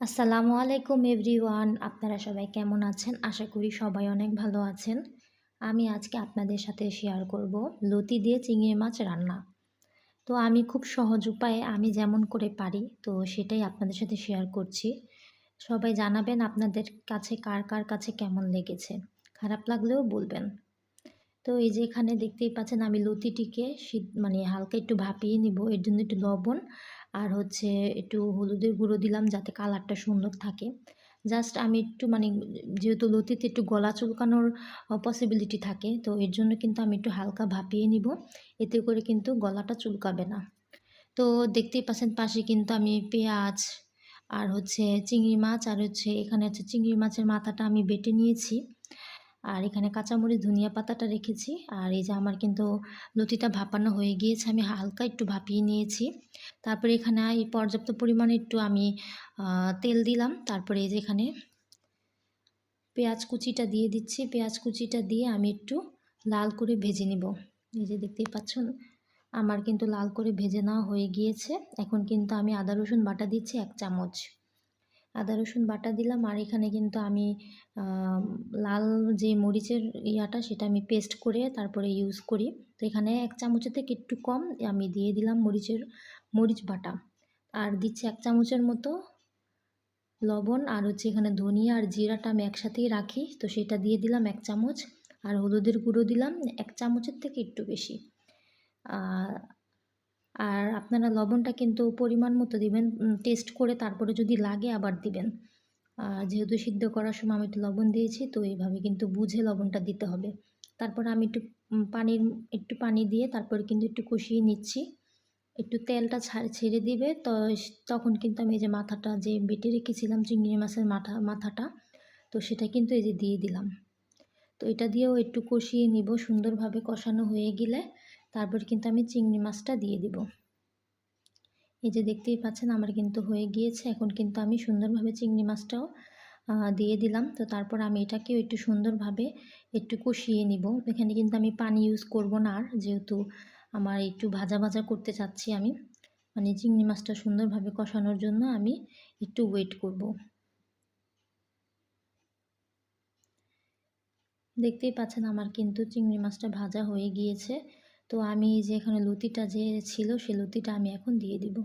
আসসালামু আলাইকুম এভরিওয়ান। আপনারা সবাই কেমন আছেন? আশা করি সবাই অনেক ভালো আছেন। আমি আজকে আপনাদের সাথে শেয়ার করব লতি দিয়ে চিংড়ি মাছ রান্না। তো আমি খুব সহজ উপায়ে আমি যেমন করে পারি, তো সেটাই আপনাদের সাথে শেয়ার করছি। সবাই জানাবেন আপনাদের কাছে কার কার কাছে কেমন লেগেছে। খারাপ লাগলেও বলবেন। তো এই যে এখানে দেখতেই পাচ্ছেন আমি লতিটিকে শীত মানে হালকা একটু ভাপিয়ে নিব। এর জন্য একটু লবণ আর হচ্ছে একটু হলুদের গুঁড়ো দিলাম যাতে কালারটা সুন্দর থাকে। জাস্ট আমি একটু মানে যেহেতু লতিতে একটু গলা চুলকানোর পসিবিলিটি থাকে, তো এর জন্য কিন্তু আমি একটু হালকা ভাপিয়ে নিব। এতে করে কিন্তু গলাটা চুলকাবে না। তো দেখতেই পাচ্ছেন পাশে কিন্তু আমি পেঁয়াজ আর হচ্ছে চিংড়ি মাছ আর হচ্ছে এখানে হচ্ছে চিংড়ি মাছের মাথাটা আমি বেটে নিয়েছি। আর এখানে কাঁচামরিচ, ধনিয়া পাতাটা রেখেছি। আর এই যে আমার কিন্তু লতিটা ভাপানো হয়ে গিয়েছে, আমি হালকা একটু ভাপিয়ে নিয়েছি। তারপরে এখানে এই পর্যাপ্ত পরিমাণে একটু আমি তেল দিলাম। তারপরে এই যে এখানে পেঁয়াজ কুচিটা দিয়ে দিচ্ছি। পেঁয়াজ কুচিটা দিয়ে আমি একটু লাল করে ভেজে নিব। এই যে দেখতেই পাচ্ছেন, আমার কিন্তু লাল করে ভেজে নেওয়া হয়ে গিয়েছে। এখন কিন্তু আমি আদা রসুন বাটা দিচ্ছি এক চামচ। আদা, রসুন বাটা দিলাম আর এখানে কিন্তু আমি লাল যে মরিচের ইয়াটা সেটা আমি পেস্ট করে তারপরে ইউজ করি। তো এখানে এক চামচের থেকে একটু কম আমি দিয়ে দিলাম মরিচের, মরিচ বাটা। আর দিচ্ছি এক চামচের মতো লবণ আর হচ্ছে এখানে ধনিয়া আর জিরাটা আমি একসাথেই রাখি। তো সেটা দিয়ে দিলাম এক চামচ আর হলুদের গুঁড়ো দিলাম এক চামচের থেকে একটু বেশি। আর আপনারা লবণটা কিন্তু পরিমাণ মতো দিবেন টেস্ট করে তারপরে যদি লাগে আবার দিবেন। আর যেহেতু সিদ্ধ করার সময় আমি একটু লবণ দিয়েছি, তো এইভাবে কিন্তু বুঝে লবণটা দিতে হবে। তারপর আমি একটু পানির, একটু পানি দিয়ে তারপরে কিন্তু একটু কষিয়ে নিচ্ছি। একটু তেলটা ছেড়ে দিবে, তো তখন কিন্তু আমি এই যে মাথাটা যে বেটে রেখেছিলাম চিংড়ি মাছের মাথা, মাথাটা, তো সেটা কিন্তু এই যে দিয়ে দিলাম। তো এটা দিয়েও একটু কষিয়ে নিব, সুন্দরভাবে কষানো হয়ে গেলে। তারপর কিন্তু আমি চিংড়ি মাছটা দিয়ে দিব। এই যে দেখতেই পাচ্ছেন, আমার কিন্তু হয়ে গিয়েছে। এখন কিন্তু আমি সুন্দরভাবে চিংড়ি মাছটাও দিয়ে দিলাম। তো তারপর আমি এটাকেও একটু সুন্দরভাবে একটু কষিয়ে নিব। এখানে কিন্তু আমি পানি ইউজ করব না আর, যেহেতু আমার একটু ভাজা ভাজা করতে চাচ্ছি আমি। মানে চিংড়ি মাছটা সুন্দরভাবে কষানোর জন্য আমি একটু ওয়েট করব। দেখতেই পাচ্ছেন, আমার কিন্তু চিংড়ি মাছটা ভাজা হয়ে গিয়েছে। তো আমি যে এখানে লতিটা যে ছিল সে লতিটা আমি এখন দিয়ে দিব।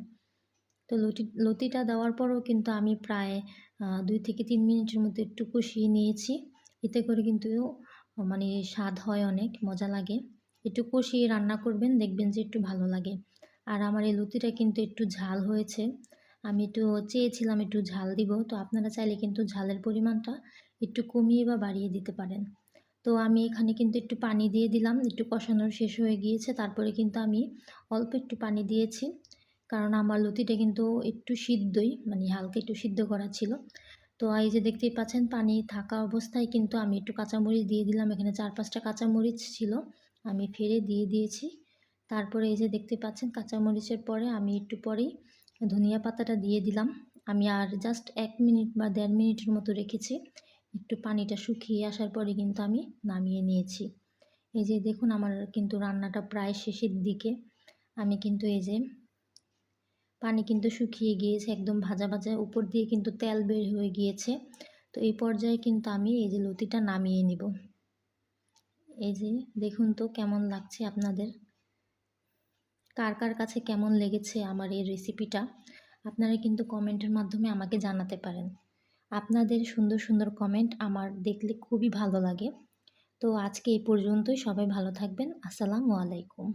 তো লতি, লতিটা দেওয়ার পরও কিন্তু আমি প্রায় দুই থেকে তিন মিনিটের মধ্যে একটু কষিয়ে নিয়েছি। এতে করে কিন্তু মানে স্বাদ হয় অনেক, মজা লাগে। একটু কষিয়ে রান্না করবেন, দেখবেন যে একটু ভালো লাগে। আর আমার এই লতিটা কিন্তু একটু ঝাল হয়েছে। আমি একটু চেয়েছিলাম একটু ঝাল দিব, তো আপনারা চাইলে কিন্তু ঝালের পরিমাণটা একটু কমিয়ে বা বাড়িয়ে দিতে পারেন। তো আমি এখানে কিন্তু একটু পানি দিয়ে দিলাম, একটু কষানোর শেষ হয়ে গিয়েছে, তারপরে কিন্তু আমি অল্প একটু পানি দিয়েছি, কারণ আমার লতিটা কিন্তু একটু সিদ্ধই মানে হালকা একটু সিদ্ধ করা ছিল। তো এই যে দেখতেই পাচ্ছেন, পানি থাকা অবস্থায় কিন্তু আমি একটু কাঁচামরিচ দিয়ে দিলাম, এখানে চার পাঁচটা কাঁচামরিচ ছিল, আমি ফেরে দিয়ে দিয়েছি। তারপরে এই যে দেখতে পাচ্ছেন, কাঁচামরিচের পরে আমি একটু পরেই ধনিয়া পাতাটা দিয়ে দিলাম। আমি আর জাস্ট এক মিনিট বা দেড় মিনিটের মতো রেখেছি। একটু পানিটা শুকিয়ে আসার পরে কিন্তু আমি নামিয়ে নিয়েছি। এই যে দেখুন আমার কিন্তু রান্নাটা প্রায় শেষের দিকে। আমি কিন্তু এই যে পানি কিন্তু শুকিয়ে গিয়েছে, একদম ভাজা ভাজা উপর দিয়ে কিন্তু তেল বের হয়ে গিয়েছে। তো এই পর্যায়ে কিন্তু আমি এই যে লতিটা নামিয়ে নিব। এই যে দেখুন তো কেমন লাগছে আপনাদের। কার কার কাছে কেমন লেগেছে আমার এই রেসিপিটা আপনারা কিন্তু কমেন্টের মাধ্যমে আমাকে জানাতে পারেন। আপনাদের সুন্দর সুন্দর কমেন্ট আমার দেখলে খুবই ভালো লাগে। তো আজকে এই পর্যন্তই। সবাই ভালো থাকবেন। আসসালামু আলাইকুম।